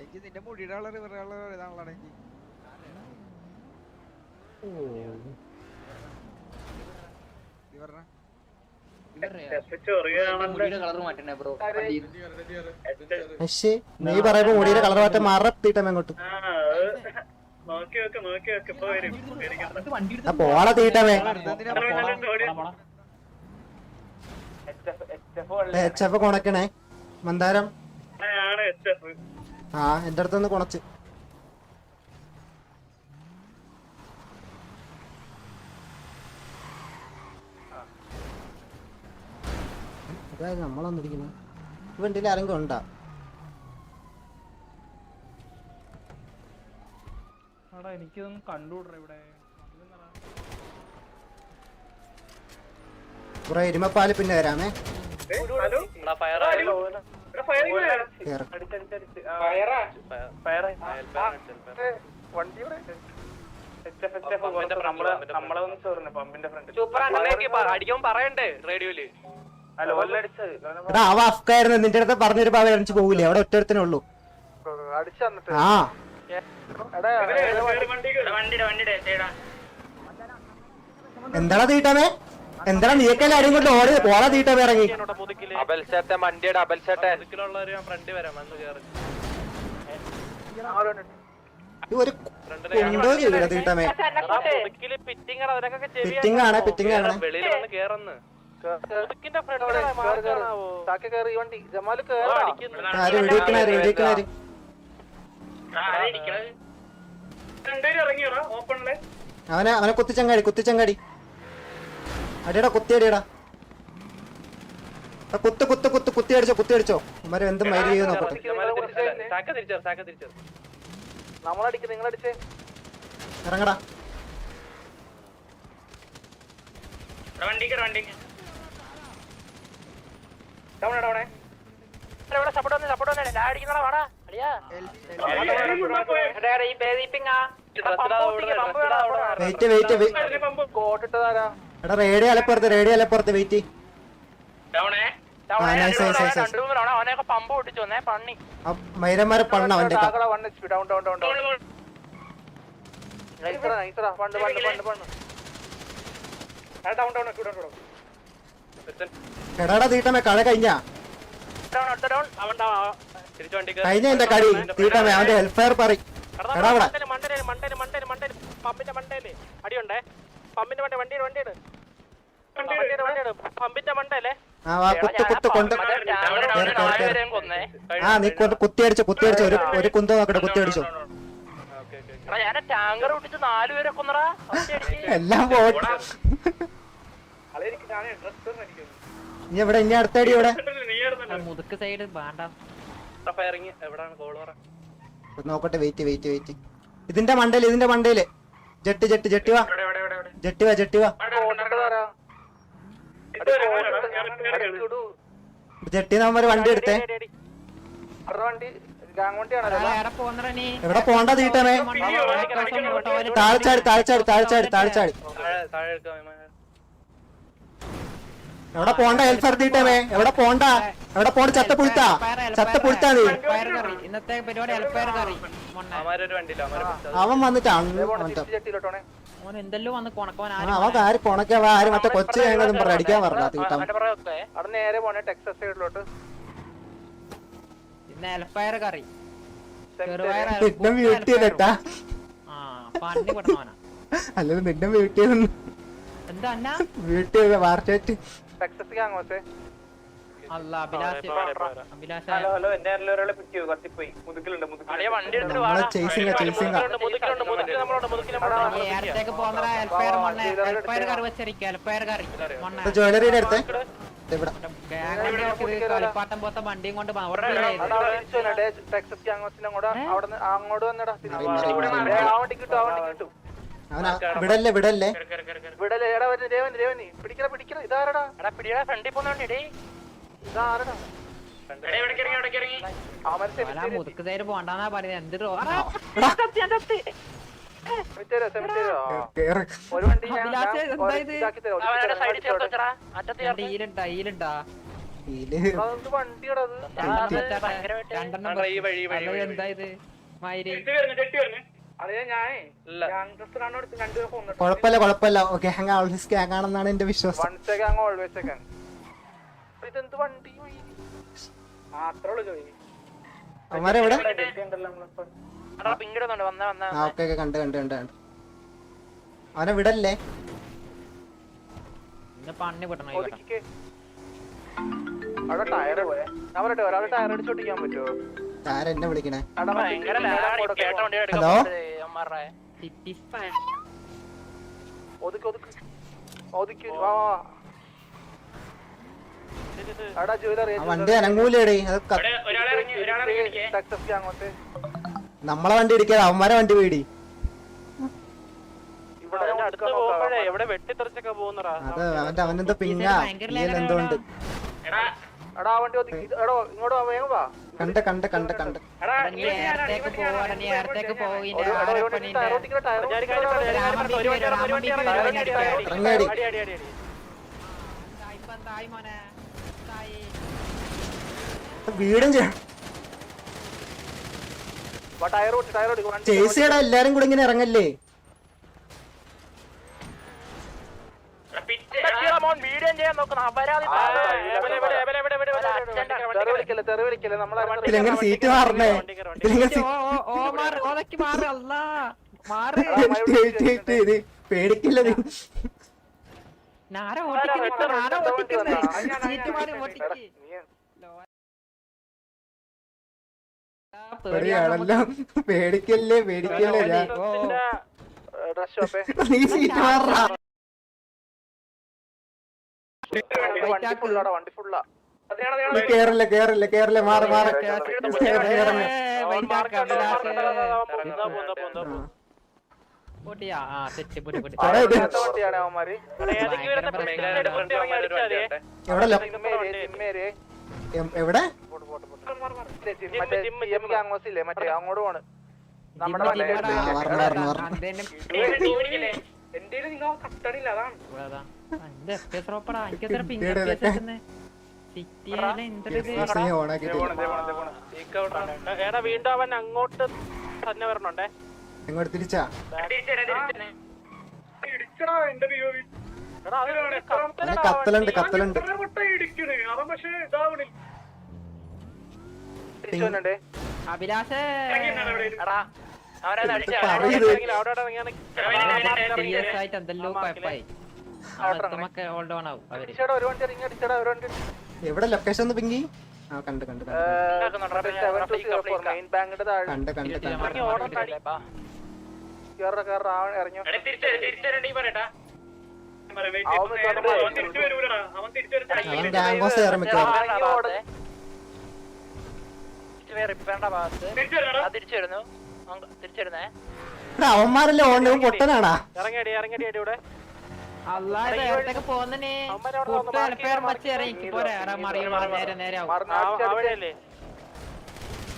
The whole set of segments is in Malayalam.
എനിക്ക് നിന്റെ മുടിയുടെ കളർ ഇവരുടെ കളർ ഇതാണല്ലോ എനിക്ക്. ഇവരുടെ നീ പറയുമ്പോ മുടിയുടെ കളർ മാറ്റം മറത്തിട്ടം അങ്ങോട്ട്. പോള തീട്ടമേ എച്ച് എഫ് കൊണക്കണേ. മന്ദാരം. ആണ് എച്ച് എഫ് ആ എന്റെ അടുത്തൊന്ന് കൊണച്ച് അതായത് നമ്മളൊന്നിരിക്കുന്നു ഇപ്പൊ വണ്ടിയിൽ ആരെങ്കിലും ഉണ്ടാ? എനിക്കിതൊന്നും കണ്ടുകൂടാ ഇവിടെ. കുറെ എരുമപ്പാൽ പിന്നെ വരാമേ. ഹലോ. അടിക്കാൻ പറയണ്ടേ റേഡിയോയിൽ എടാ അവ അഫ്കായിരുന്നു നിന്റെ അടുത്ത് പറഞ്ഞൊരു പാവ അടിച്ചു പോകൂലേ അവിടെ ഒറ്റ ഉള്ളൂ ആ എന്താടാ തീട്ടമേ എന്താടാ നീക്കല്ലേ ആരും കൊണ്ട് ഓടി? പോള തീട്ട ഇറങ്ങി. വണ്ടിയുടെ ഒരു തീട്ടമേ? പിറ്റിംഗ് ആണ് പിറ്റിംഗ് ആണ് ആര് അവനെ അവനെ കുത്തിച്ചങ്ങാടി കുത്തിച്ചങ്ങാടി. അടിയടാ കുത്തി അടിയടാ. കുത്ത് കുത്ത് കുത്ത് കുത്തി അടിച്ചോ കുത്തി അടിച്ചോ. മരം എന്ത് മൈര് നോക്കട്ടെ. ഇറങ്ങടാ. വണ്ടിക്ക് വണ്ടി ഇവിടെ സപ്പോർട്ട് വന്ന് സപ്പോർട്ട് വന്നേ. ഞാൻ വാടാ. അടിയാ. വെയിറ്റ് വെയിറ്റ് എടാ റേഡിയോ അലപ്പുറത്ത് റേഡിയോ അലപ്പുറത്ത് വെയിറ്റ് മൈരന്മാരെ പണ്ണ അവന്റെ എടാടാ തീട്ടമേ കള കഴിഞ്ഞ? കഴിഞ്ഞ എന്റെ കളി തീട്ടമേ അവന്റെ ഹെൽഫെയർ പറയും എടാ അവിടെ. മണ്ടൽ മണ്ടൽ മണ്ടൽ മണ്ടൽ പമ്പിന്റെ അടിയുണ്ടേ? പമ്പിന്റെ വണ്ടിയുടെ വണ്ടിയുടെ പമ്പിന്റെ മണ്ടല്ലേ ആ വാ കുത്ത് കുത്ത് കൊണ്ട് ആ നീ കൊണ്ട് കുത്തി അടിച്ചോ കുത്തി അടിച്ചോ. ഒരു ഒരു കുന്തം നോക്കട്ടെ കുത്തി അടിച്ചോ. ഞാൻ ടാങ്കർ ഒട്ടിച്ച് നാല് പേരെ കൊന്നടാ. എല്ലാം പോട്ടെ ഇനി എവിടെ? ഇനി അടുത്തടി ഇവിടെ മുതുക്ക് സൈഡ് നോക്കട്ടെ വെയിറ്റ് വെയിറ്റ് വെയിറ്റ് ഇതിന്റെ മണ്ടയിൽ ഇതിന്റെ മണ്ടയിൽ ജെട്ട് ജെട്ട് ജെട്ടി വാ. ജെട്ടി വാ ജെട്ടി വാ. ജെട്ടി നമ്മ വണ്ടി എടുത്തേ? എവിടെ പോണ്ട തീട്ടണേ താഴ്ചാടി താഴ്ചാടി താഴ്ചാടി താഴ്ചാടി താഴെ താഴെ എടുക്കാം എവിടെ പോണ്ട ഹെൽഫർ തീട്ടമേ എവിടെ പോണ്ട എവിടെ പോണ്ട ചത്ത പുഴുത്താ? ചത്ത പുഴുത്താ നീ ഇന്നത്തെ പരിപാടി അവൻ വന്നിട്ട് ആര് കൊണക്കാ ആര് മറ്റേ കൊച്ചു പറഞ്ഞ അടിക്കാൻ പറഞ്ഞ തീട്ടം ഇന്ന് എൽഫയർ കറി. ചെറുപയർ അൽ- നിന്നെ മ്യൂട്ട് ചെയ്തിട്ടാ? ആ പന്നി പെടണവനാ അല്ലെങ്കിൽ നിന്നെ മ്യൂട്ട് ചെയ്തു എന്താ മ്യൂട്ട് ചെയ്ത വാർച്ചേറ്റ്. അല്ല അഭിലാഷ് അഭിലാഷ് അടിയ വണ്ടി എടുത്തിട്ട് നമ്മളെ വാടാ. ചേസിംഗ ചേസിംഗ മുതുക്കിലുണ്ട് നേരത്തേക്ക് പോന്നടാ എൽഫയർ മണ്ണ എൽഫയർ കറി വെച്ചിരിക്കുക എൽഫയർ കറി. മണ്ണ. ജ്വല്ലറിയുടെ അടുത്ത് കളിപ്പാട്ടം പോലത്തെ വണ്ടിയും കൊണ്ട് പോ- അവിടെ ഇല്ലേ ഇത്? അവനാ വിടല്ലേ വിടല്ലേ? എടാ പിടിയുടെ ഫ്രണ്ടിൽ പോന്ന വണ്ടി എടേ അല്ല മുതുക്ക് സൈഡ് പോണ്ടെന്നാ പറയുന്നത് എടാ പിടിയടാ അഭിലാഷ് എന്താ മുതുക്കുതേര് പോണ്ടെന്നാ ആണെന്നാണ് എന്റെ വിശ്വാസം. ഇതെന്ത് വണ്ടി? മാത്രേ ഉള്ളൂ ജോയി അവന്മാരെവിടെ? ഓക്കെ കണ്ട് കണ്ട് കണ്ട് കണ്ട്. അവനെ വിടല്ലേ? എന്നെ വിളിക്കണേ. ഹലോ ഒതുക്കി ഒതുക്കി. ഒതുക്കി വണ്ടി അനങ്ങൂലേടേ. നമ്മളെ വണ്ടി ഇടിക്കാതെ അവന്മാരെ വണ്ടി പേടി അവന്റെ അവനെന്താ പിന്നെന്തോണ്ട് കണ്ട കണ്ട കണ്ട കണ്ട. ഇറങ്ങാടി വീടും ചേസിയുടെ എല്ലാരും കൂടെ ഇങ്ങനെ ഇറങ്ങല്ലേ ഇതിലെങ്ങനെ സീറ്റ് മാറണേ ഇതിലെങ്ങനെ പേടിക്കില്ല നാര സീറ്റ് മാറി പേടിയാണല്ലോ പേടിക്കല്ലേ പേടിക്കല്ലേ ഞാൻ നീ സീറ്റ് കേറില്ല കേറില്ല കേറില്ല മാറി മാറി എവിടെ അങ്ങോട്ട് വീണ്ടും അവൻ അങ്ങോട്ട് തന്നെ വരണുണ്ടേ. ഇങ്ങോട്ട് തിരിച്ചാ? കത്തലുണ്ട് കത്തലുണ്ട് അവൻ പക്ഷേ ഇതാവണില്ല. തിരിച്ചു വന്നണ്ടേ അഭിലാഷേ. ആയിട്ട് എന്തെല്ലോ കുഴപ്പമായി നമുക്ക് ഹോൾഡ് ഓൺ ആവും എവിടെ ലൊക്കേഷൻ ഒന്ന് പിങ്കി? ആ കണ്ട് കണ്ട് കണ്ട് കണ്ട്. അവൻ ഗാംഗോസ് കയറി മിക്കവാറും നെക്സ്റ്റ് വേ റിപ്പയറിന്റെ ഭാഗത്ത്. തിരിച്ചു വരുന്നു. തിരിച്ചു വരുന്നേ. അവന്മാരല്ലേ ഓണ്ട് പൊട്ടനാടാ. ഇറങ്ങിയടി ഇറങ്ങിയടി അടി ഇവിടെ.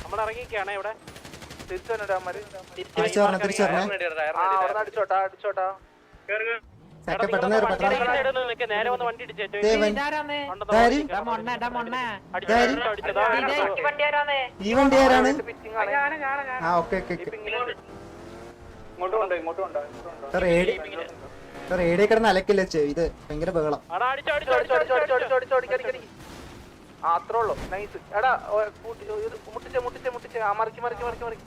നമ്മളിറങ്ങിക്കാണേ ഇവിടെ. തിരിച്ചു വരണേ തിരിച്ചു വരണേ. അടിച്ചോട്ടാ അടിച്ചോട്ടാ. ഈ വണ്ടി. ആരാണ് ആ ഓക്കെ റേഡിയോ കിടന്ന് അലക്കില്ല ഇത് ഭയങ്കര ബഹളം. അത്രേ ഉള്ളൂ. നൈസ് എടാ മുട്ടിച്ചേ മുട്ടിച്ചേ മുട്ടിച്ചേ. ആ മറിക്ക് മറിക്ക് മറിക്ക് മറിക്ക്.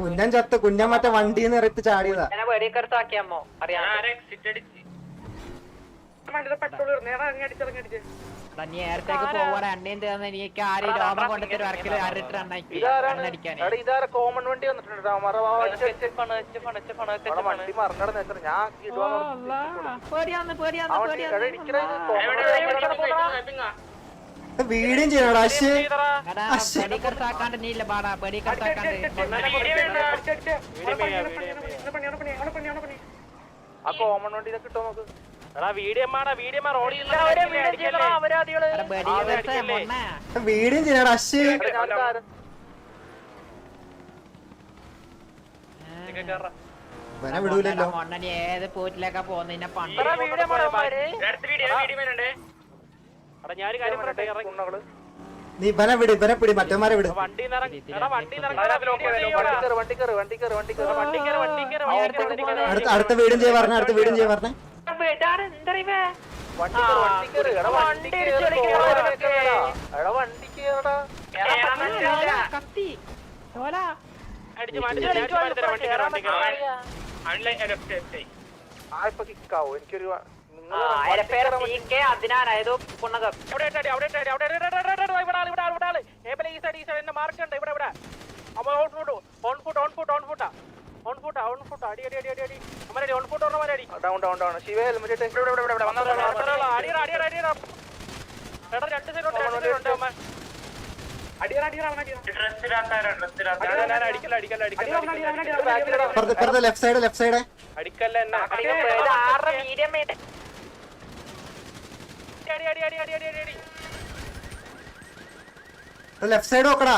കുഞ്ഞൻ ചത്ത് കുഞ്ഞൻ മറ്റേ വണ്ടി നിറത്ത് ചാടിയതാ കോമൺ വണ്ടി വണ്ടി ഞാൻ വീടും ചെയ്യണോടാ. അശ്ശ്. ആ കോമൺ വണ്ടി കിട്ടോ നോക്ക് വീടും ചെയ്യണോടാ അശ്ശ്. ഇവനെ വിടൂലല്ലോ. ഏത് പോറ്റിലേക്കാ പോകുന്ന നിന്നെ പണ്ട് എടാ ഞാൻ കാര്യം പറയട്ടെ ഇറങ്ങി നീ ഇവനെ വിട് ഇവനെ പിടി മറ്റന്മാരെ വിട്. വണ്ടി എടാ വണ്ടി വണ്ടി കയറി വണ്ടി കയറി വണ്ടി കയറി വണ്ടി കയറി വണ്ടി കയറി. വണ്ടി കയറി അടുത്ത അടുത്ത വീടും ചെയ്യ പറഞ്ഞ അടുത്ത വീടും ചെയ്യ പറഞ്ഞേ. എനിക്കൊരു അടിക്കല്ല, അടിക്കല്ല, അടിക്കല്ല, ലെഫ്റ്റ് സൈഡ് ലെഫ്റ്റ് സൈഡ് അടിക്കല്ല എന്നെ. അടി, അടി, അടി, അടി, അടി, അടി, അടി. ലെഫ്റ്റ് സൈഡ് നോക്കടാ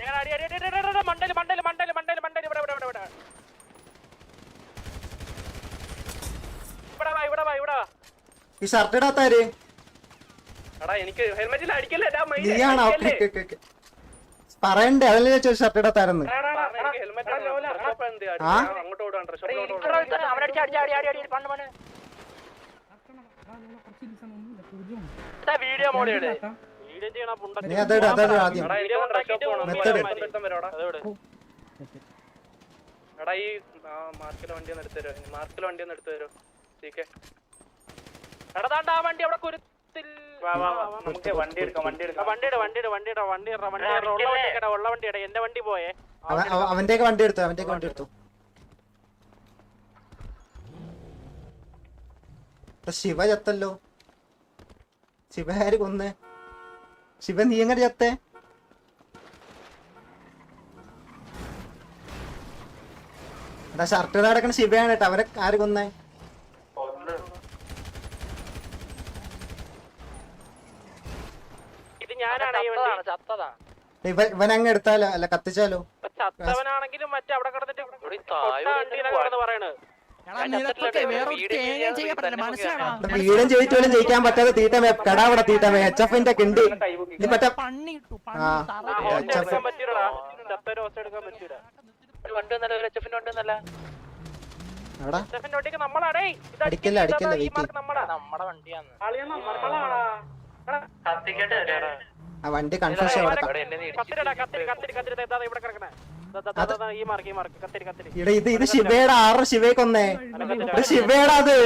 എങ്ങനെ അടി, അടി, അടി, അടി, അടി, അടി, മണ്ടയിൽ, മണ്ടയിൽ, മണ്ടയിൽ, മണ്ടയിൽ, മണ്ടയിൽ, ഇവിടെ, ഇവിടെ, ഇവിടെ, ഇവിടെ. ഇവിടെ വാ, ഇവിടെ വാ, ഇവിടെ വാ. ഈ ഷർട്ട് ഇടാത്താര് എനിക്ക് ഹെൽമെറ്റിൽ അടിക്കല്ലേ പറയണ്ടേ അതല്ലേ ചോദിച്ചു ഷർട്ട് ഇടാത്താരെന്ന് അങ്ങോട്ട് എടാ, എടാ, എനിക്ക് ഹെൽമെറ്റ് ആണ്. ഡ്രസ് ഷോപ്പ് എന്ത് ചെയ്യാ? ആ? ഞാൻ അങ്ങോട്ട് ഓടാൻ ഡ്രസ് ഷോപ്പിലോട്ട് ഓടാൻ. വീഡിയോ മോഡിയുടെ വീഡിയോ ചെയ്യണ പുണ്ട നീ അതേട് അതേട് ആദ്യം. എടാ. ഈ മാർക്കിലെ വണ്ടി ഒന്ന് എടുത്തു തരുമോ മാർക്കിലെ വണ്ടി ഒന്ന് എടുത്തു തരുമോ സീക്കെ എടാ ദാണ്ടാ ആ വണ്ടി അവിടെ കുരുത്തിൽ. നമുക്ക് വണ്ടി എടുക്കാം വണ്ടി എടുക്കാം. വണ്ടിയുടെ വണ്ടിയുടെ വണ്ടിയുടെ വണ്ടി വണ്ടി ഉള്ള വണ്ടി ഉള്ള വണ്ടി ഇടാ എന്റെ വണ്ടി പോയേ? അവന്റെ അവ- വണ്ടി എടുത്തു അവന്റെ വണ്ടി എടുത്തു? ശിവ ചത്തല്ലോ. ശിവ ആര് കൊന്ന്? ശിവ നീ എങ്ങനെ ചത്തേ? എടാ ഷർട്ട് നടക്കണ കിടക്കണ ശിവയാണ് കേട്ടോ. അവരെ ആര് കൊന്നേ? ഇവനങ്ങ് ഈ വണ്ടി. ഇവൻ അങ്ങ് എടുത്താലോ? അല്ല കത്തിച്ചാലോ? ചത്തവനാണെങ്കിലും മറ്റേ അവിടെ കിടന്നിട്ട് പറയണത് വീടും ജയിച്ചോലും ജയിക്കാൻ പറ്റാതെ തീട്ടമേ കടാവിടെ തീട്ടമേ എച്ച് എഫിന്റെ കിണ്ടി. അടിക്കല്ല, അടിക്കല്ല, ആ വണ്ടി കൺഫ്യൂഷൻ ഇവിടെ കിടക്കണേ. ഇവിടെ ഇത് ഇത് ശിവയുടെ ആറ് ശിവയെ കൊന്നേ? ഇത് ശിവയുടെ അത്.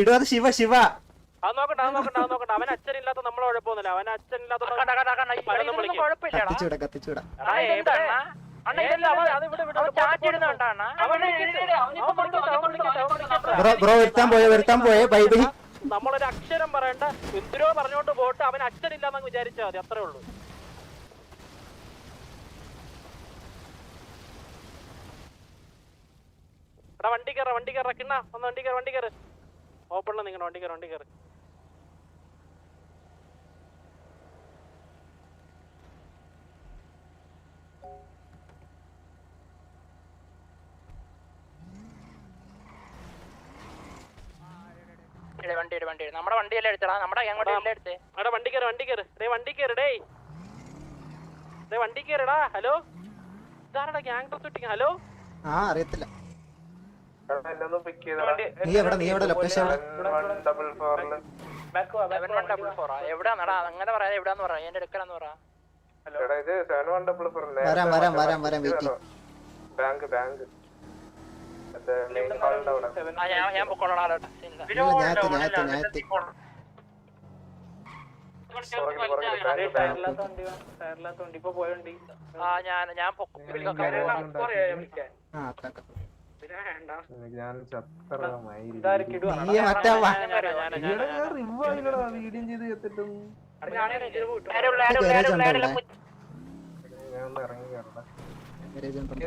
എടാ ശിവ ശിവ. അത് നോക്കണ്ട അത് നോക്കണ്ട അത് നോക്കണ്ട. അവൻ അച്ഛനില്ലാത്ത നമ്മളെ കുഴപ്പമൊന്നുമില്ല. അവൻ അച്ഛനില്ലാത്ത എടാ. ബ്രോ ബ്രോ വരുത്താൻ പോയെ? വരുത്താൻ പോയെ? ബൈ ബൈ നമ്മളൊരു അക്ഷരം പറയണ്ട. എന്തിനോ പറഞ്ഞോണ്ട് പോട്ട് അവൻ അച്ഛനില്ലാന്ന് വിചാരിച്ചാൽ മതി. അത്രേ ഉള്ളൂ. എടാ വണ്ടി കയറ വണ്ടി കയറ കിണ്ണ ഒന്ന് വണ്ടി കയറ വണ്ടി കയറ് ഓപ്പണിൽ നിങ്ങണ വണ്ടി കയറ വണ്ടി കയറ് വണ്ടി വണ്ടി നമ്മുടെ വണ്ടിയല്ലേ എടുത്തടാ നമ്മുടെ എങ്ങോട്ടല്ലേ എടുത്തേ. എടാ വണ്ടി കയറ് വണ്ടി കയറ് ഡേ വണ്ടി കയറ് ഡേ ഡേ വണ്ടി കയറടാ ഹലോ. ഇതാരടാ ഗ്യാങ് ഹലോ. ആ അറിയത്തില്ല. നീ എവിടെ നീ എവിടെ ലൊക്കേഷൻ വരാം വരാം വരാം വരാം വെയിറ്റ് ബാങ്ക് ബാങ്ക് ഞാൻ ഞാൻ ഞാൻ ഞാൻ വ- വീഡിയോ ചെയ്ത് എത്തിട്ടും ഗാരേജ് ഉണ്ടല്ലേ ഗാരേജ് ഉണ്ടല്ലോ.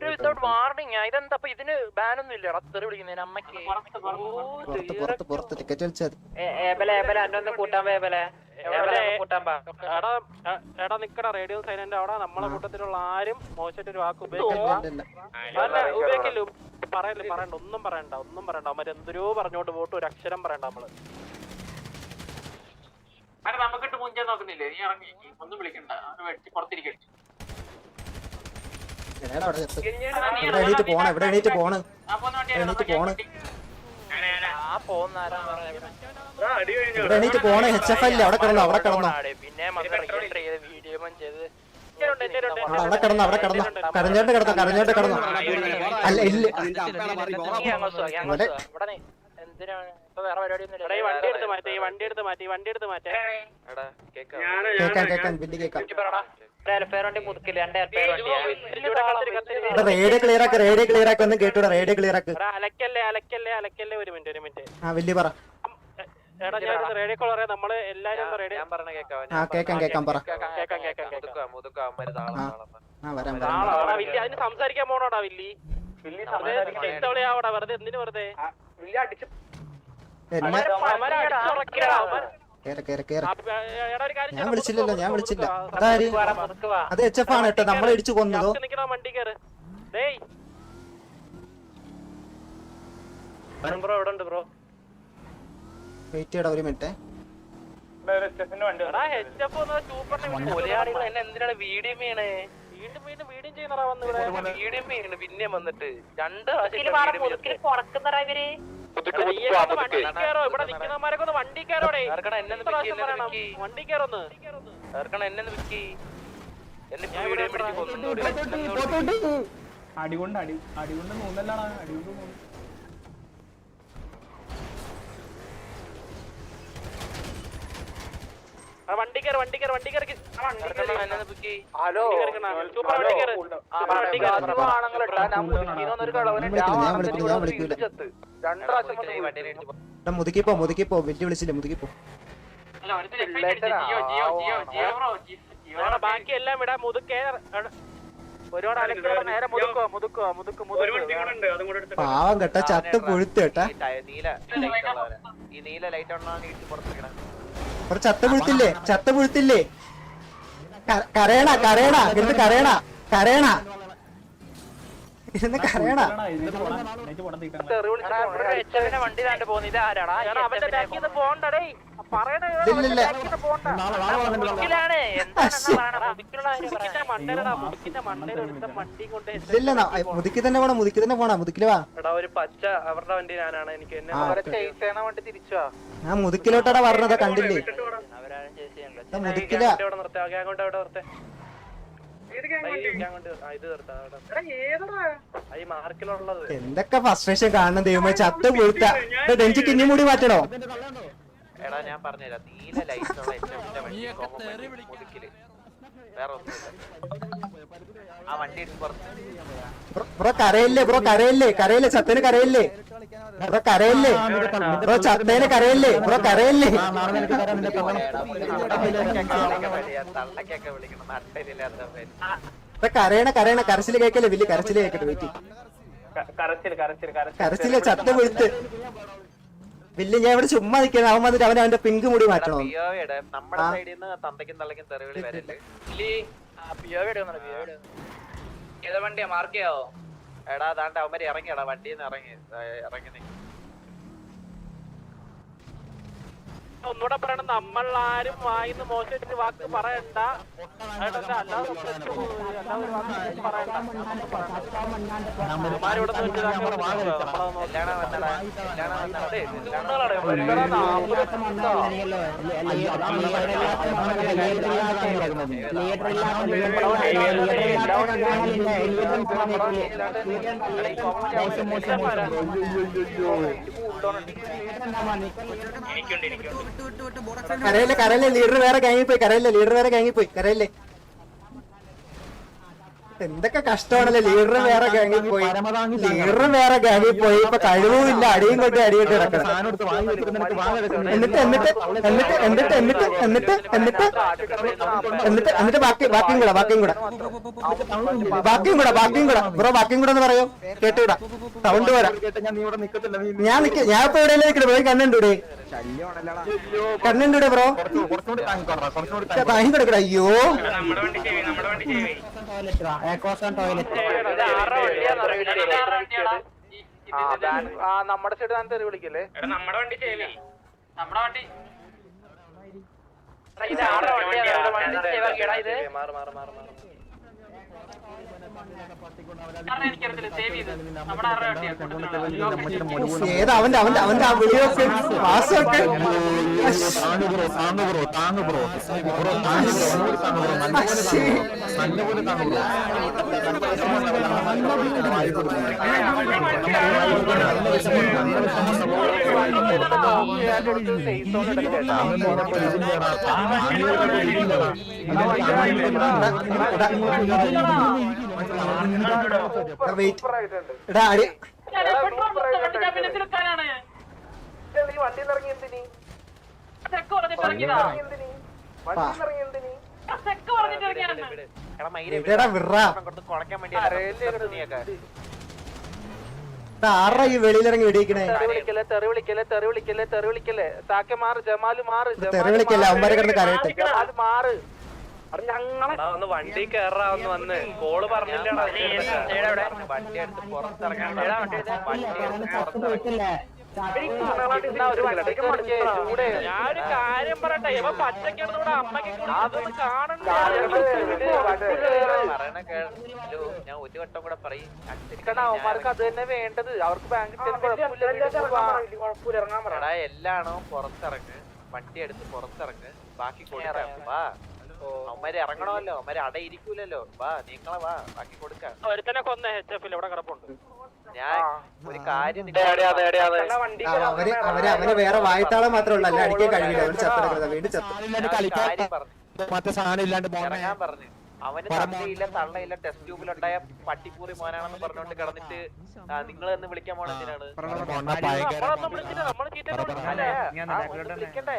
വിത്തൗട്ട് വാർണിംഗ് ഇതെന്താ ഇതിന് ബാനൊന്നും ഇല്ലടാ. തെറി വിളിക്കുന്നതിന് അമ്മയ്ക്ക് പുറത്ത് പുറത്ത് പുറത്ത്. ടിക്കറ്റ് വലിച്ചത് ഏബലെ ഏബലെ ഏബലെ ഒന്ന് കൂട്ടാൻ പാ എടാ നിക്കട എടാ നിക്കടാ റേഡിയോ സൈലന്റ് അവിടെ. നമ്മളെ കൂട്ടത്തിലുള്ള ആരും മോശമായിട്ട് ഒരു വാക്ക് ഉപയോഗിക്കില്ല. അല്ല ഉപയോഗിക്കില്ല. പറയല്ലേ പറയണ്ട. ഒന്നും പറയണ്ട ഒന്നും പറയണ്ട. അവന്മാര് എന്തൊരു പറഞ്ഞോണ്ട് പോട്ട് ഒരു അക്ഷരം പറയണ്ട നമ്മൾ. നമുക്കിട്ട് മുഞ്ചാൻ നോക്കുന്നില്ലേ? നീ ഇറങ്ങി. ഒന്നും വിളിക്കണ്ട. പുറത്തിരിക്കട്ടെ എടാ, അവിടെ ചെത്ത്. ഇവിടെ എണീറ്റ് പോണ്? എവിടെ എണീറ്റ് പോണ്? എണീറ്റ് പോണ്? ഇവിടെ. എണീറ്റ് പോണ് എച്ച് എഫ് അല്ലേ അവിടെ കിടന്നു അവിടെ കിടന്നു. പിന്നെ വീഡിയോ ചെയ്ത് അവിടെ അവിടെ കിടന്നു അവിടെ കിടന്നു. കരഞ്ഞോട്ട് കിടന്നു കരഞ്ഞോട്ട് കിടന്നു. അല്ല ഇല്ല. ഇവിടെ എന്തിനാണ്? വേറെ പരിപാടി ഒന്നും ഈ വണ്ടി എടുത്ത് മാറ്റി ഈ വണ്ടി എടുത്ത് മാറ്റി ഈ വണ്ടി എടുത്ത് മാറ്റേ. കേക്കാം കേക്കാം ബില്ല് കേക്കാം. റേഡിയോ ക്ലിയർ ആക്ക് റേഡിയോ ക്ലിയർ ആക്ക് ഒന്നും കേട്ടൂടാ റേഡിയോ ക്ലിയർ ആക്ക്. അലക്കല്ലേ അലക്കല്ലേ അലക്കല്ലേ ഒരു മിനിറ്റ് ഒരു മിനിറ്റ്. ആ വലിയ പറ. എടാ ഞാൻ റേഡിയോ കോൾ പറയാം നമ്മൾ എല്ലാരും റേഡിയോ കേക്കാം കേക്കാം. പറ. കേക്കാം കേക്കാം കേക്കാം വില്ലി അതിന് സംസാരിക്കാൻ പോണോടാ വില്ലി. ചീത്തവിളിയാവടാ വെറുതെ എന്തിനു വെറുതെ? വില്ലി അവന്മാരെ ഞാൻ വിളിച്ചില്ലല്ലോ ഞാൻ വിളിച്ചില്ല. അതാര്? അത് എച്ച് എഫ് ആണ് കേട്ടോ നമ്മളെ ഇടിച്ചു കൊന്നതോ? ബ്രോ എവിടെ ഉണ്ട് ബ്രോ. വെയിറ്റ് ചെയ്യടാ ഒരു മിനിറ്റ് പിന്നെ വന്നിട്ട്. രണ്ട് അടികൊണ്ട് അടി അടികൊണ്ട് മൂന്നല്ലാണ് അടികൊണ്ട് മൂന്ന്. വണ്ടി കയറി വണ്ടി കയറി വണ്ടി കയറി ഹലോ സൂപ്പർ വണ്ടി കയറി വണ്ടി കയറി മുതുക്കിപ്പോ മുതുക്കിപ്പോ വലിയ വിളിച്ചില്ല മുതുക്കിപ്പോ? ബാക്കി എല്ലാം വിടാ. മുതുക്കേ പാവം കേട്ടാ ചത്ത് കൊഴുത്ത് കേട്ടാ. ഈ നീല ലൈറ്റ് ഉള്ളവരെ. ഈ ഒരു ചത്ത പുഴുത്തില്ലേ ചത്ത പുഴുത്തില്ലേ കരയണ. കരയണ. ഇരുന്ന് കരയണ കരയണ ഇരുന്ന് കരയണ ഇതിന്റെ പോണം ഇതിന്റെ വണ്ടി താണ്ട് പോകുന്നത് ഇത് ആരാടാ മുതുക്കി തന്നെ പോണ മുതുക്കി തന്നെ പോണ മുതുക്കിൽ വാ. എടാ ഒരു പച്ച അവരുടെ വണ്ടി ഞാനാണ് എനിക്ക് ഞാൻ മുതുക്കിലോട്ടാ പറഞ്ഞത് കണ്ടില്ലേ മുതുക്കില എന്തൊക്കെ ഫ്രസ്ട്രേഷൻ കാണണം ദൈവമേ ചത്ത പുഴുത്ത ഡെഞ്ചിക്ക് ഇനി മുടി മാറ്റണോ? എടാ ഞാൻ പറഞ്ഞുതരാം. നീല ലൈറ്റ് ഉള്ള ഏറ്റവും വണ്ടി മുതുക്കിൽ വേറെ ഒന്നുമില്ല ആ വണ്ടി എടുത്ത് പുറത്ത്. ബ്രോ- കരയല്ലേ ബ്രോ കരയല്ലേ കരയല്ലേ ചത്തേന് കരയല്ലേ. ബ്രോ കരയല്ലേ. ബ്രോ ചത്തേന് കരയല്ലേ ബ്രോ കരയല്ലേ. തള്ളക്കൊക്കെ വിളിക്കണം. നട്ടലില്ലാത്ത കരയണ കരയണ കരച്ചിൽ കേക്കല്ലേ വലിയ കരച്ചിൽ കേക്കട്ടെ വെയിറ്റ്. കരച്ചിൽ കരച്ചിൽ കരച്ചിൽ കരച്ചിൽ. ചത്ത പുഴുത്ത് വലിയ ഞാൻ ഇവിടെ ചുമ്മാ നിൽക്കുന്നത് അവൻ വന്നിട്ട് അവൻ അവന്റെ പിങ്ക് മുടി മാറ്റണോ? നമ്മുടെ ആ. സൈഡിൽ നിന്ന് തന്തയ്ക്കും തള്ളയ്ക്കും തെറിവിളി വരല്ലേ ഏതാ വണ്ടിയാ? മാർക്ക് ചെയ്യാവോ? എടാ അതാണ്ട് അവന്മാര് ഇറങ്ങിയടാ വണ്ടിയിൽ നിന്ന് ഇറങ്ങി ഇറങ്ങി നിക്ക്. ഒന്നുകൂടെ പറയണം. ആരും വായിന്ന് മോശമായിട്ട് വാക്ക് പറയണ്ട. എനിക്കുണ്ട് അല്ലാതെ കരയിലെ കരയിലെ ലീഡർ വേറെ ഗാങ്ങിൽ പോയി കരയിലെ ലീഡർ വേറെ ഗാങ്ങിൽ പോയി കരയിലെ. എന്തൊക്കെ കഷ്ടമാണല്ലേ? ലീഡർ വേറെ ഗാങ്ങിൽ പോയി. ലീഡർ വേറെ ഗാങ്ങിൽ പോയി. ഇപ്പൊ കഴിവുമില്ല അടിയും കൊണ്ട് അടിയിട്ട് കിടക്കണം എന്നിട്ട് എന്നിട്ട് എന്നിട്ട് എന്നിട്ട് എന്നിട്ട് എന്നിട്ട് എന്നിട്ട് എന്നിട്ട് എന്നിട്ട് ബാക്കി ബാക്കിയും കൂടെ ബാക്കിയും കൂടെ. ബാക്കിയും കൂടെ ബാക്കിയും കൂടെ. ബ്രോ ബാക്കിയും കൂടെ എന്ന് പറയോ. കേട്ടുകൂടാ. സൗണ്ട് വരാം ഞാൻ നിക്ക ഞാൻ ഇപ്പൊ എവിടെയല്ലേ നിൽക്കണം പോയി കണ്ണുണ്ടൂടെ കണ്ണുണ്ടൂടെ ബ്രോ. താങ്ങി കൊടുക്കട അയ്യോ. ബാക്കോസ് ടോയ്ലറ്റ് നമ്മുടെ സൈഡ് ഞാൻ തെറി വിളിക്കല്ലേ നമ്മുടെ വണ്ടി നമ്മുടെ വണ്ടി. ഇത് ആരുടെ വണ്ടിയാണ് വണ്ടി മാറി മാറി മാറി മാറി. ഏതാ അവന്റെ അവന്റെ അവന്റെ ആ വിളിയൊക്കെ പാസ്സൊക്കെ താങ്ങ് ബ്രോ താങ്ങ് ബ്രോ ബ്രോ താങ്ങ് ബ്രോ നല്ലപോലെ താങ്ങ് ബ്രോ നല്ലപോലെ താങ്ങ് ബ്രോ ആറാ ഈ വെളിയിലിറങ്ങി വെടിയിക്കണേ തെറി വിളിക്കല്ലേ തെറി വിളിക്കല്ലേ തെറി വിളിക്കല്ലേ തെറി വിളിക്കല്ലേ. സാക്കെ മാറ് ജമാൽ മാറ് തെറി വിളിക്കല്ലേ അവന്മാരെ കിടന്ന് കരയട്ടെ. ജമാൽ മാറ്. വണ്ടി കേറാന്ന് ഒന്ന് വന്ന്. കോൾ പറഞ്ഞില്ലടാ വണ്ടി എടുത്ത് പുറത്തിറങ്ങാൻ ഞാനൊരു കാര്യം പറയട്ടെ. ഇവ പച്ചക്കിടന്നൂടെ അമ്മയ്ക്ക് കൂടി അതൊന്ന് കാണണ്ട? പറയണ കേട്ടോ ഞാൻ ഒരു വട്ടം കൂടെ പറയും. അവന്മാർക്ക് അത് തന്നെ വേണ്ടത്. അവർക്ക് ബാങ്ക് എടാ എല്ലാണോ പുറത്തിറങ്ങ്. വണ്ടി എടുത്ത് പുറത്തിറങ്ങ്. ബാക്കി കൊടുക്കാം. വാ. അവന്മാര് ഇറങ്ങണമല്ലോ അവന്മാര് അട ഇരിക്കൂലല്ലോ വാ നിങ്ങളെ വാ ബാക്കി കൊടുക്കാം. ഒരുത്തനെ കൊന്ന എച്ച് എഫിൽ ഇവിടെ കിടപ്പുണ്ട്. ഞാൻ ഒരു കാര്യം അവർ അവർ അവന് വേറെ വായത്താളം മാത്രമേ ഉള്ളൂ അല്ല അടിക്കാൻ കഴിയില്ല. അവന് ചത്തെടുക്കുന്നത് വീണ്ടും ചത്ത. മറ്റേ സാധനം ഇല്ലാണ്ട് പറഞ്ഞു. അവന് തള്ളയില്ല തള്ളയില്ല ടെസ്റ്റ് ട്യൂബിലുണ്ടായ പട്ടിപ്പൂറി മോനാണെന്ന് പറഞ്ഞോണ്ട് കിടന്നിട്ട് നിങ്ങൾ എന്ന് വിളിക്കാൻ പോണ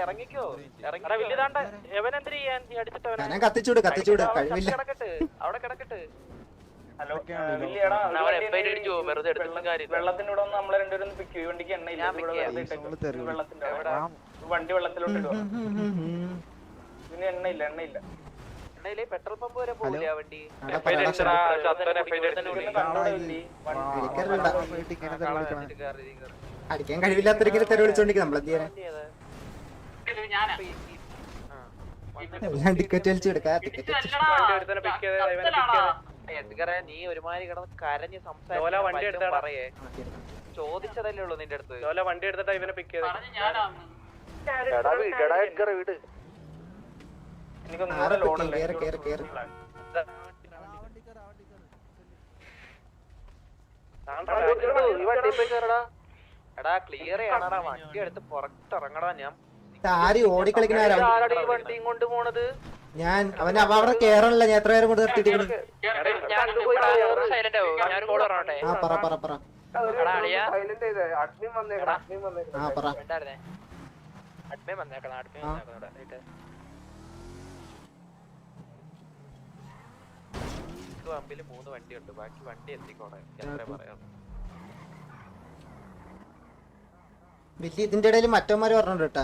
ഇറങ്ങിക്കോ. അവിടെ വെള്ളത്തിന്റെ നമ്മളെ രണ്ടുപേരും വണ്ടിക്ക് എണ്ണയില്ല വെള്ളത്തിന്റെ വണ്ടി വെള്ളത്തിലോട്ട് ഇടുക എണ്ണയില്ല എണ്ണയില്ല. അണ്ണയിലെ പെട്രോൾ പമ്പ് വരെ പോകില്ല വണ്ടി? അടിക്കാൻ കഴിവില്ലാത്തൊരിക്കലും തെറി വിളിച്ചോണ്ടിരിക്കും നമ്മളെന്ത് ചെയ്യാൻ ടിക്കറ്റ് വലിച്ചു ടിക്കറ്റ് നീ ഒരുമാതിരി കിടന്ന് കരഞ്ഞ് സംസാരിക്കാൻ ചോദിച്ചതല്ലേ ഉള്ളൂ നിന്റെ അടുത്ത്. വണ്ടി എടുത്തിട്ടാ ഇവനെ പിക്ക് ചെയ്ത്. വീട്. എടാ ക്ലിയർ ചെയ്യണടാ. വണ്ടി എടുത്ത് പുറത്തിറങ്ങടാ ഞാൻ. ആര് ഓടിക്കളിക്കുന്ന വണ്ടിയും കൊണ്ട് പോണത്? ഞാൻ അവൻ അവ അവിടെ കേറണല്ലോ. ഞാൻ എത്ര പേരും കൊണ്ട് നിർത്തിയിട്ടുണ്ട് ആ പറ പറ പറ. എടാ അളിയാ. ആ പറ. ഉണ്ടായിരുന്നേ അഡ്മേ വന്നേക്കണം അഡ്മേ ആ. വന്നേക്കണം പമ്പിൽ മൂന്ന് വണ്ടിയുണ്ട്. ബാക്കി വണ്ടി എത്തിക്കോടെ. എത്ര പറയാം വലിയ ഇതിന്റെ ഇടയിൽ മറ്റവന്മാര് പറഞ്ഞോണ്ട് കേട്ടാ.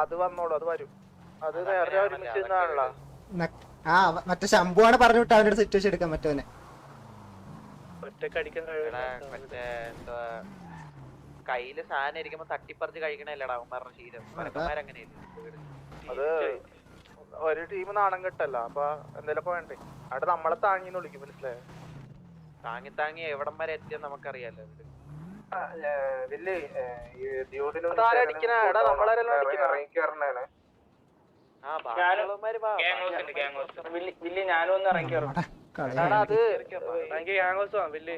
അത് വന്നോളൂ അത് വരും. അത് നേരത്തെ ഒരുമിച്ച് നിന്നാണല്ലോ. ന- ആ മറ്റേ മറ്റേ ആണ് പറഞ്ഞു വിട്ട അവന്റെ സിറ്റുവേഷൻ എടുക്കാൻ മറ്റവനെ ഒറ്റയ്ക്ക് അടിക്കാൻ എടാ മറ്റേ എന്താ കയ്യിൽ സാധനം ഇരിക്കുമ്പോ തട്ടിപ്പറിച്ച് കഴിക്കണല്ലേടാ അവന്മാരുടെ ശീലം. അങ്ങനെയല്ലേ അത്. ഒരു ടീം നാണം കെട്ടല്ല. അപ്പൊ എന്തേലൊക്കെ വേണ്ടേ? അവിടെ നമ്മളെ താങ്ങിന്ന് വിളിക്കും മനസ്സിലായോ? താങ്ങി താങ്ങി എവിടം വരെ എത്തിയെന്ന് നമുക്കറിയാലോ ഞാനും ഒന്ന് ഇറങ്ങി അത് ഗ്യാങ് ഹൗസ് വില്ലേ.